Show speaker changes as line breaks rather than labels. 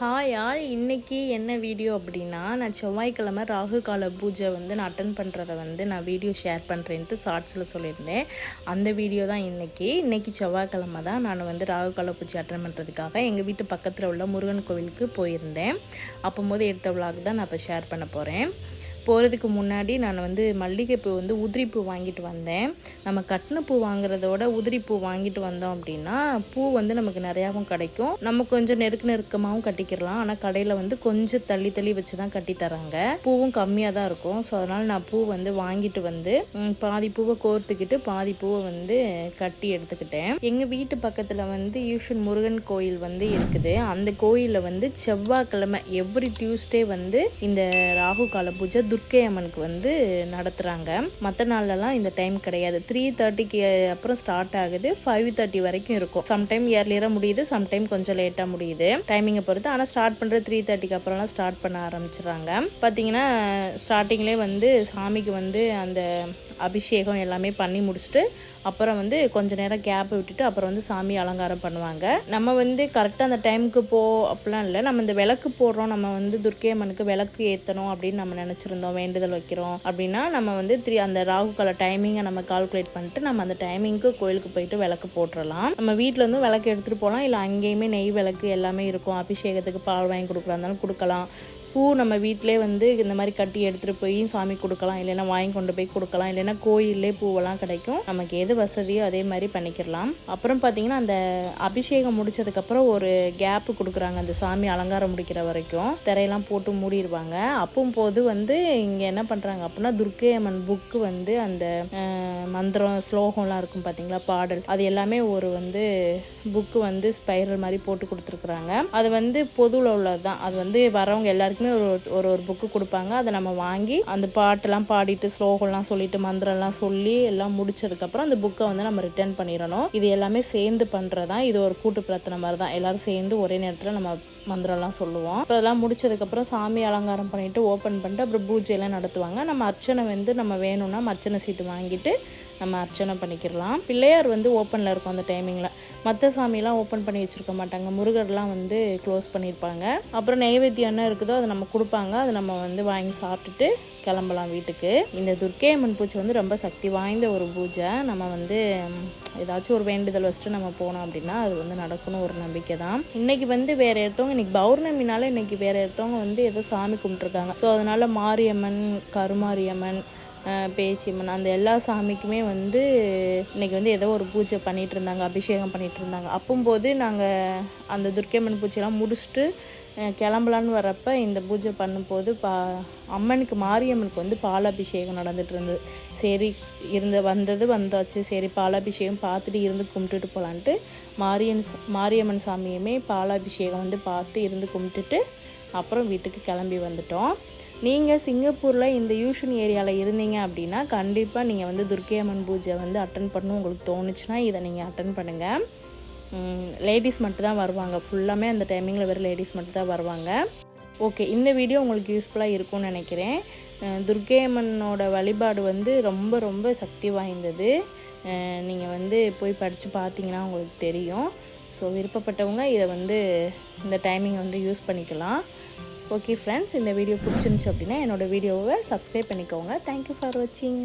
Hi all இன்றைக்கி என்ன video அப்படின்னா நான் செவ்வாய்க்கிழமை ராகு கால பூஜை வந்து நான் அட்டன் பண்ணுறத வந்து நான் வீடியோ ஷேர் பண்ணுறேன்ட்டு ஷார்ட்ஸில் சொல்லியிருந்தேன். அந்த வீடியோ தான் இன்னைக்கு. இன்றைக்கி செவ்வாய்க்கிழமை தான் நான் வந்து ராகு கால பூஜை அட்டன் பண்ணுறதுக்காக எங்கள் வீட்டு பக்கத்தில் உள்ள முருகன் கோவிலுக்கு போயிருந்தேன். அப்போம்போது எடுத்த விளாக் தான் நான் இப்போ ஷேர் பண்ண போகிறேன் போகிறதுக்கு முன்னாடி நான் வந்து மல்லிகைப்பூ வந்து உதிரிப்பூ வாங்கிட்டு வந்தேன். நம்ம கட்டின பூ வாங்குறதோட உதிரிப்பூ வாங்கிட்டு வந்தோம் அப்படின்னா பூ வந்து நமக்கு நிறையாவும் கிடைக்கும். நம்ம கொஞ்சம் நெருக்க நெருக்கமாகவும் கட்டிக்கிறலாம் ஆனால் கடையில் வந்து கொஞ்சம் தள்ளி தள்ளி வச்சு தான் கட்டி தராங்க. பூவும் கம்மியாக தான் இருக்கும். ஸோ அதனால் நான் பூ வந்து வாங்கிட்டு வந்து பாதி பூவை கோர்த்துக்கிட்டு பாதி பூவை வந்து கட்டி எடுத்துக்கிட்டேன். எங்கள் வீட்டு பக்கத்தில் வந்து யூஷன் முருகன் கோயில் வந்து இருக்குது. அந்த கோயிலில் வந்து செவ்வாய்க்கிழமை எவ்ரி டியூஸ்டே வந்து இந்த ராகு கால பூஜை துர்க்கை அம்மனுக்கு வந்து நடத்துகிறாங்க மற்ற நாள்லலாம் இந்த டைம் கிடையாது. த்ரீ தேர்ட்டிக்கு அப்புறம் ஸ்டார்ட் ஆகுது. ஃபைவ் தேர்ட்டி வரைக்கும் இருக்கும். சம்டைம் இயர்லியராக முடியுது சம்டைம் கொஞ்சம் லேட்டாக முடியுது. டைமிங்கை பொறுத்து. ஆனால் ஸ்டார்ட் பண்ணுறது த்ரீ தேர்ட்டிக்கு அப்புறம்லாம் ஸ்டார்ட் பண்ண ஆரம்பிச்சிடுறாங்க. பார்த்தீங்கன்னா ஸ்டார்டிங்லேயே வந்து சாமிக்கு வந்து அந்த அபிஷேகம் எல்லாமே பண்ணி முடிச்சுட்டு அப்புறம் வந்து கொஞ்ச நேரம் கேப் விட்டுட்டு அப்புறம் வந்து சாமி அலங்காரம் பண்ணுவாங்க. நம்ம வந்து கரெக்டாக அந்த டைமுக்கு போ அப்படிலாம் இல்லை. நம்ம இந்த விளக்கு போடுறோம். நம்ம வந்து துர்க்கை அம்மனுக்கு விளக்கு ஏற்றணும் அப்படின்னு நம்ம நினச்சிருந்தோம். வேண்டுதல் வைக்கிறோம் அப்படின்னா நம்ம வந்து த்ரீ அந்த ராகு கால டைமிங்கை நம்ம கால்குலேட் பண்ணிட்டு நம்ம அந்த டைமிங்க்கு கோயிலுக்கு போயிட்டு விளக்கு போட்டுடலாம் நம்ம வீட்டில் விளக்கு எடுத்துகிட்டு போகலாம் இல்லை அங்கேயுமே நெய் விளக்கு எல்லாமே இருக்கும். அபிஷேகத்துக்கு பால் வாங்கி கொடுக்குறா இருந்தாலும் கொடுக்கலாம். பூ நம்ம வீட்டிலே வந்து இந்த மாதிரி கட்டி எடுத்துகிட்டு போய் சாமி கொடுக்கலாம் இல்லைன்னா வாங்கி கொண்டு போய் கொடுக்கலாம் இல்லைன்னா கோயிலே பூவெல்லாம் கிடைக்கும். நமக்கு எது வசதியோ அதே மாதிரி பண்ணிக்கிறலாம் அப்புறம் பார்த்தீங்கன்னா அந்த அபிஷேகம் முடிச்சதுக்கப்புறம் ஒரு கேப்பு கொடுக்குறாங்க. அந்த சாமி அலங்காரம் முடிக்கிற வரைக்கும் திரையெல்லாம் போட்டு மூடிடுவாங்க. அப்பும் போது வந்து இங்கே என்ன பண்ணுறாங்க அப்படின்னா துர்க்கை அம்மன் புக்கு வந்து அந்த மந்திரம் ஸ்லோகம்லாம் இருக்கும் பார்த்தீங்களா பாடல் அது எல்லாமே ஒரு வந்து புக்கு வந்து ஸ்பைரல் மாதிரி போட்டு கொடுத்துருக்குறாங்க. அது வந்து பொதுவில் உள்ளது தான் அது வந்து வரவங்க எல்லாருக்குமே ஒரு ஒரு ஒரு புக்கு கொடுப்பாங்க. அதை நம்ம வாங்கி அந்த பாட்டெல்லாம் பாடிட்டு ஸ்லோகம்லாம் சொல்லிட்டு மந்திரம்லாம் சொல்லி எல்லாம் முடிச்சதுக்கப்புறம் அந்த புக்கை வந்து நம்ம ரிட்டர்ன் பண்ணிடணும். இது எல்லாமே சேர்ந்து பண்ணுறதான் இது ஒரு கூட்டு பிரார்த்தனை மாதிரி தான் எல்லாரும் சேர்ந்து ஒரே நேரத்தில் நம்ம மந்திரம்லாம் சொல்லுவோம். அப்புறம் அதெல்லாம் முடிச்சதுக்கப்புறம் சாமி அலங்காரம் பண்ணிட்டு ஓப்பன் பண்ணிட்டு அப்புறம் பூஜையெல்லாம் நடத்துவாங்க. நம்ம அர்ச்சனை வந்து நம்ம வேணும்னா அர்ச்சனை சீட்டு வாங்கிட்டு நம்ம அர்ச்சனை பண்ணிக்கிறலாம் பிள்ளையார் வந்து ஓப்பனில் இருக்கும் அந்த டைமிங்கில் மற்ற சாமிலாம் ஓப்பன் பண்ணி வச்சுருக்க மாட்டாங்க. முருகர்லாம் வந்து க்ளோஸ் பண்ணியிருப்பாங்க அப்புறம் நெய்வேத்தியம் என்ன இருக்குதோ அதை நம்ம கொடுப்பாங்க. அதை நம்ம வந்து வாங்கி சாப்பிட்டுட்டு கிளம்பலாம் வீட்டுக்கு. இந்த துர்க்கை அம்மன் பூஜை வந்து ரொம்ப சக்தி வாய்ந்த ஒரு பூஜை. நம்ம வந்து ஏதாச்சும் ஒரு வேண்டுதல் வச்சுட்டு நம்ம போனோம் அப்படின்னா அது வந்து நடக்கணும் ஒரு நம்பிக்கை தான். இன்னைக்கு வந்து வேற ஒருத்தவங்க இன்னைக்கு பௌர்ணமினால இன்னைக்கு வேற ஒருத்தவங்க வந்து ஏதோ சாமி கும்பிட்டுருக்காங்க. ஸோ அதனால மாரியம்மன் கருமாரியம்மன் பேச்சியம்மன் அந்த எல்லா சாமிக்குமே வந்து இன்னைக்கு வந்து ஏதோ ஒரு பூஜை பண்ணிகிட்டு இருந்தாங்க அபிஷேகம் பண்ணிகிட்டு இருந்தாங்க அப்பும்போது நாங்கள் அந்த துர்க்கையம்மன் பூஜையெல்லாம் முடிச்சுட்டு கிளம்பலான்னு வரப்போ இந்த பூஜை பண்ணும்போது பா அம்மனுக்கு மாரியம்மனுக்கு வந்து பாலாபிஷேகம் நடந்துட்டு இருந்தது சரி இருந்த வந்தது வந்தாச்சு. சரி பாலாபிஷேகம் பார்த்துட்டு இருந்து கும்பிட்டுட்டு போகலான்ட்டு மாரியன் மாரியம்மன் சாமியுமே பாலாபிஷேகம் வந்து பார்த்து இருந்து கும்பிட்டுட்டு அப்புறம் வீட்டுக்கு கிளம்பி வந்துட்டோம். நீங்கள் சிங்கப்பூரில் இந்த யூஷன் ஏரியாவில் இருந்தீங்க அப்படின்னா கண்டிப்பாக நீங்கள் வந்து துர்க்கை அம்மன் பூஜை வந்து அட்டன் பண்ணணும். உங்களுக்கு தோணுச்சுன்னா இதை நீங்கள் அட்டன் பண்ணுங்கள் லேடிஸ் மட்டும்தான் வருவாங்க. ஃபுல்லாமே அந்த டைமிங்கில் வெறும் லேடிஸ் மட்டும்தான் வருவாங்க. ஓகே இந்த வீடியோ உங்களுக்கு யூஸ்ஃபுல்லாக இருக்கும்னு நினைக்கிறேன். துர்க்கையம்மனோட துர்க்கை அம்மனோட வழிபாடு வந்து ரொம்ப ரொம்ப சக்தி வாய்ந்தது. நீங்கள் வந்து போய் படித்து பார்த்தீங்கன்னா உங்களுக்கு தெரியும். ஸோ விருப்பப்பட்டவங்க இதை வந்து இந்த டைமிங்கை வந்து யூஸ் பண்ணிக்கலாம். ஓகே ஃப்ரெண்ட்ஸ் இந்த வீடியோ பிடிச்சிருந்துச்சு அப்படின்னா என்னோடய வீடியோவை சப்ஸ்கிரைப் பண்ணிக்கோங்க. தேங்க்யூ ஃபார் வாட்சிங்